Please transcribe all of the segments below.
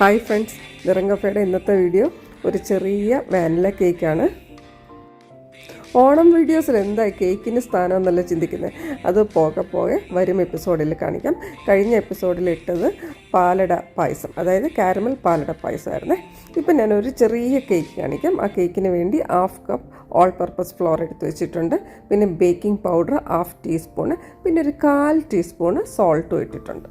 Hi friends നിറങ്കഫയുടെ ഇന്നത്തെ video. ഒരു ചെറിയ വാനില കേക്കാണ്. ഓണം വീഡിയോസിൽ എന്താ കേക്കിന് സ്ഥാനം എന്നല്ല ചിന്തിക്കുന്നത്. അത് പോകെ പോകെ വരും എപ്പിസോഡിൽ കാണിക്കാം. കഴിഞ്ഞ എപ്പിസോഡിൽ ഇട്ടത് പാലട പായസം അതായത് കാരമൽ പാലട പായസമായിരുന്നേ. ഇപ്പം ഞാനൊരു ചെറിയ കേക്ക് കാണിക്കാം. ആ കേക്കിന് വേണ്ടി half cup all purpose flour എടുത്ത് വെച്ചിട്ടുണ്ട്. പിന്നെ ബേക്കിംഗ് പൗഡർ ഹാഫ് ടീസ്പൂണ് പിന്നെ ഒരു കാൽ ടീസ്പൂണ് സോൾട്ടും ഇട്ടിട്ടുണ്ട്.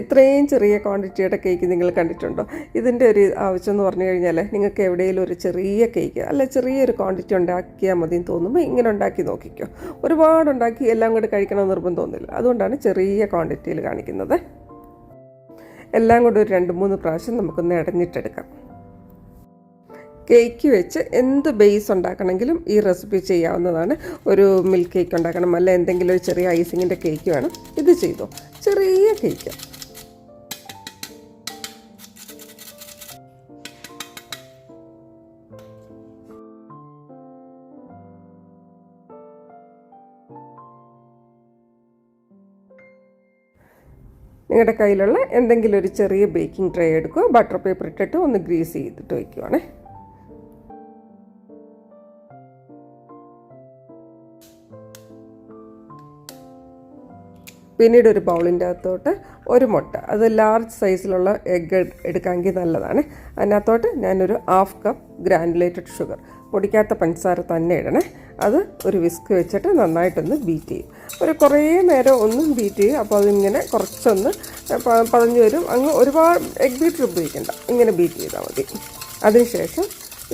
ഇത്രയും ചെറിയ ക്വാണ്ടിറ്റിയുടെ കേക്ക് നിങ്ങൾ കണ്ടിട്ടുണ്ടോ? ഇതിന്റെ ഒരു ആവശ്യം എന്ന് പറഞ്ഞു കഴിഞ്ഞാൽ നിങ്ങൾക്ക് എവിടെയെങ്കിലും ഒരു ചെറിയ കേക്ക് അല്ല ചെറിയൊരു ക്വാണ്ടിറ്റി ഉണ്ടാക്കിയാൽ മതി തോന്നുമ്പോൾ ഇങ്ങനെ ഉണ്ടാക്കി നോക്കിക്കോ. ഒരുപാട് ഉണ്ടാക്കി എല്ലാം കൂടി കഴിക്കണമെന്ന് നിർബന്ധം തോന്നില്ല അതുകൊണ്ടാണ് ചെറിയ ക്വാണ്ടിറ്റിയിൽ കാണിക്കുന്നത്. എല്ലാം കൂടി ഒരു രണ്ട് മൂന്ന് പ്രാവശ്യം നമുക്കൊന്ന് ഇടഞ്ഞിട്ടെടുക്കാം കേക്ക് വെച്ച് എന്ത് ബേസ് ഉണ്ടാക്കണമെങ്കിലും ഈ റെസിപ്പി ചെയ്യാവുന്നതാണ്. ഒരു മിൽക്ക് കേക്ക് ഉണ്ടാക്കണം അല്ല എന്തെങ്കിലും ഒരു ചെറിയ ഐസിങ്ങിന്റെ കേക്ക് വേണം. ഇത് ചെയ്തോ. ചെറിയ കേക്ക് നിങ്ങളുടെ കയ്യിലുള്ള എന്തെങ്കിലും ഒരു ചെറിയ ബേക്കിംഗ് ട്രേ എടുക്കുക ബട്ടർ പേപ്പർ ഇട്ടിട്ട് ഒന്ന് ഗ്രീസ് ചെയ്തിട്ട് വയ്ക്കുവാണേ. പിന്നീട് ഒരു ബൗളിന്റെ അകത്തോട്ട് ഒരു മുട്ട. അത് ലാർജ് സൈസിലുള്ള എഗ്ഗ് എടുക്കാമെങ്കിൽ നല്ലതാണ്. അതിനകത്തോട്ട് ഞാനൊരു ഹാഫ് കപ്പ് ഗ്രാനുലേറ്റഡ് ഷുഗർ പൊടിക്കാത്ത പഞ്ചസാര തന്നെ ഇടണേ. അത് ഒരു വിസ്ക് വെച്ചിട്ട് നന്നായിട്ടൊന്ന് ബീറ്റ് ചെയ്യും. ഒരു കുറേ നേരം ഒന്നും ബീറ്റ് ചെയ്യും. അപ്പോൾ അതിങ്ങനെ കുറച്ചൊന്ന് പതഞ്ഞു വരും. അങ്ങ് ഒരുപാട് എഗ് ബീറ്റർ ഉപയോഗിക്കണ്ട. ഇങ്ങനെ ബീറ്റ് ചെയ്താൽ മതി. അതിനുശേഷം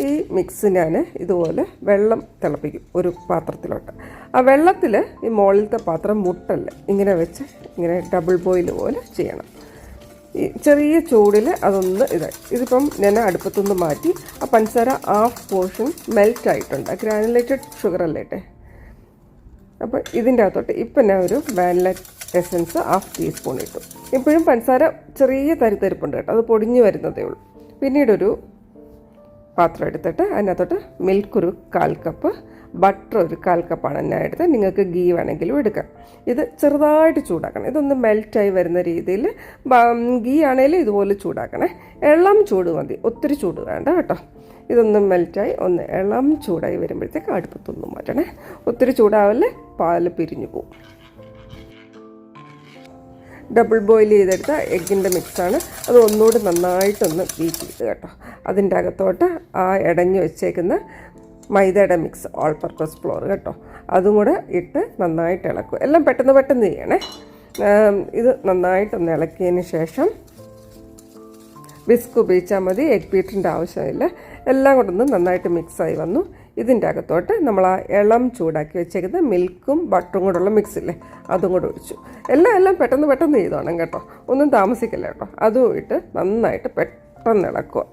ഈ മിക്സ് ഞാൻ ഇതുപോലെ വെള്ളം തിളപ്പിക്കും ഒരു പാത്രത്തിലോട്ട്. ആ വെള്ളത്തിൽ ഈ മുകളിലത്തെ പാത്രം മുട്ടല്ല? ഇങ്ങനെ വെച്ച് ഇങ്ങനെ ഡബിൾ ബോയിൽ പോലെ ചെയ്യണം. ചെറിയ ചൂടിൽ അതൊന്ന് ഇത് ഇതിപ്പം ഞാൻ അടുപ്പത്തുനിന്ന് മാറ്റി ആ പഞ്ചസാര ഹാഫ് പോർഷൻ മെൽറ്റ് ആയിട്ടുണ്ട്. ഗ്രാനുലേറ്റഡ് ഷുഗർ അല്ലേട്ടെ അപ്പോൾ ഇതിന്റെ അകത്തോട്ട് ഇപ്പം ഞാൻ ഒരു വാനില എസൻസ് ഹാഫ് ടീസ്പൂൺ ഇട്ടു. ഇപ്പോഴും പഞ്ചസാര ചെറിയ തരിത്തരിപ്പുണ്ട് കേട്ടോ. അത് പൊടിഞ്ഞു വരുന്നതേ ഉള്ളൂ. പിന്നീടൊരു പാത്രം എടുത്തിട്ട് അതിനകത്തോട്ട് മിൽക്ക് ഒരു കാൽ കപ്പ് ബട്ടർ ഒരു കാൽ കപ്പാണ് ഞാൻ എടുത്തത് നിങ്ങൾക്ക് ഗീ വേണമെങ്കിലും എടുക്കാം. ഇത് ചെറുതായിട്ട് ചൂടാക്കണം. ഇതൊന്ന് മെൽറ്റായി വരുന്ന രീതിയിൽ ഗീ ആണെങ്കിലും ഇതുപോലെ ചൂടാക്കണേ. ഇളം ചൂട് മതി. ഒത്തിരി ചൂട് വേണ്ട കേട്ടോ. ഇതൊന്ന് മെൽറ്റായി ഒന്ന് ഇളം ചൂടായി വരുമ്പോഴത്തേക്ക് അടുപ്പത്തൊന്നും മാറ്റണേ. ഒത്തിരി ചൂടാവല്ലേ? പാൽ പിരിഞ്ഞു പോകും ഡബിൾ ബോയിൽ ചെയ്തെടുത്ത എഗ്ഗിന്റെ മിക്സാണ് അത് ഒന്നുകൂടി നന്നായിട്ടൊന്ന് ബീറ്റ് ചെയ്ത് കേട്ടോ. അതിന്റെ അകത്തോട്ട് ആ ഇടഞ്ഞു വെച്ചേക്കുന്ന മൈദയുടെ മിക്സ് ഓൾ പർപ്പസ് ഫ്ലോർ കേട്ടോ. അതും കൂടെ ഇട്ട് നന്നായിട്ട് ഇളക്കും. എല്ലാം പെട്ടെന്ന് പെട്ടെന്ന് ചെയ്യണേ. ഇത് നന്നായിട്ടൊന്ന് ഇളക്കിയതിന് ശേഷം വിസ്ക് ഉപയോഗിച്ചാൽ മതി. എഗ് ബീറ്റിന്റെ ആവശ്യമില്ല. എല്ലാം കൊണ്ടൊന്ന് നന്നായിട്ട് മിക്സായി വന്നു. ഇതിന്റെ അകത്തോട്ട് നമ്മൾ ആ ഇളം ചൂടാക്കി വെച്ചേക്കുന്ന മിൽക്കും ബട്ടറും കൂടെയുള്ള മിക്സില്ലേ അതും കൂടെ ഒഴിച്ചു. എല്ലാം എല്ലാം പെട്ടെന്ന് പെട്ടെന്ന് ചെയ്തോണം കേട്ടോ. ഒന്നും താമസിക്കില്ല കേട്ടോ. അതും ഇട്ട് നന്നായിട്ട് പെട്ടെന്ന് ഇളക്കുക.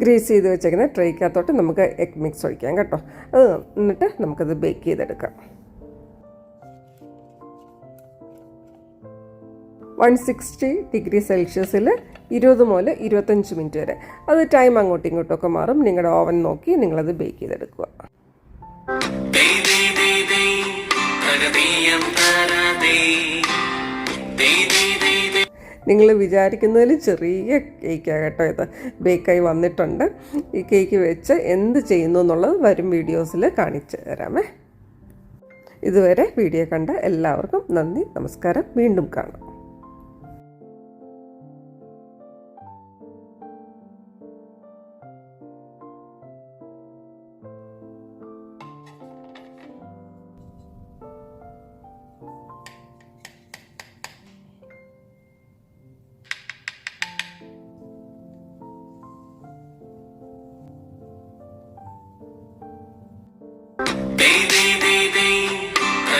ഗ്രീസ് ചെയ്ത് വെച്ചേക്കുന്ന ട്രേക്കകത്തോട്ട് നമുക്ക് എഗ് മിക്സ് ഒഴിക്കാം കേട്ടോ. അത് എന്നിട്ട് നമുക്കത് ബേക്ക് ചെയ്തെടുക്കാം. വൺ സിക്സ്റ്റി ഡിഗ്രി സെൽഷ്യസിൽ ഇരുപത് മുതൽ ഇരുപത്തഞ്ച് മിനിറ്റ് വരെ. അത് ടൈം അങ്ങോട്ടും ഇങ്ങോട്ടും ഒക്കെ മാറും. നിങ്ങളുടെ ഓവൻ നോക്കി നിങ്ങളത് ബേക്ക് ചെയ്തെടുക്കുക. നിങ്ങൾ വിചാരിക്കുന്നതിൽ ചെറിയ കേക്കാണ് കേട്ടോ ഇത്. ബേക്കായി വന്നിട്ടുണ്ട്. ഈ കേക്ക് വെച്ച് എന്ത് ചെയ്യുന്നു എന്നുള്ളത് വരും വീഡിയോസിൽ കാണിച്ചു തരാമേ. ഇതുവരെ വീഡിയോ കണ്ട എല്ലാവർക്കും നന്ദി നമസ്കാരം. വീണ്ടും കാണാം.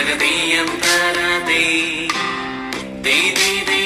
പ്രകൃതിയം താരാതേ ദേ ദേ ദേ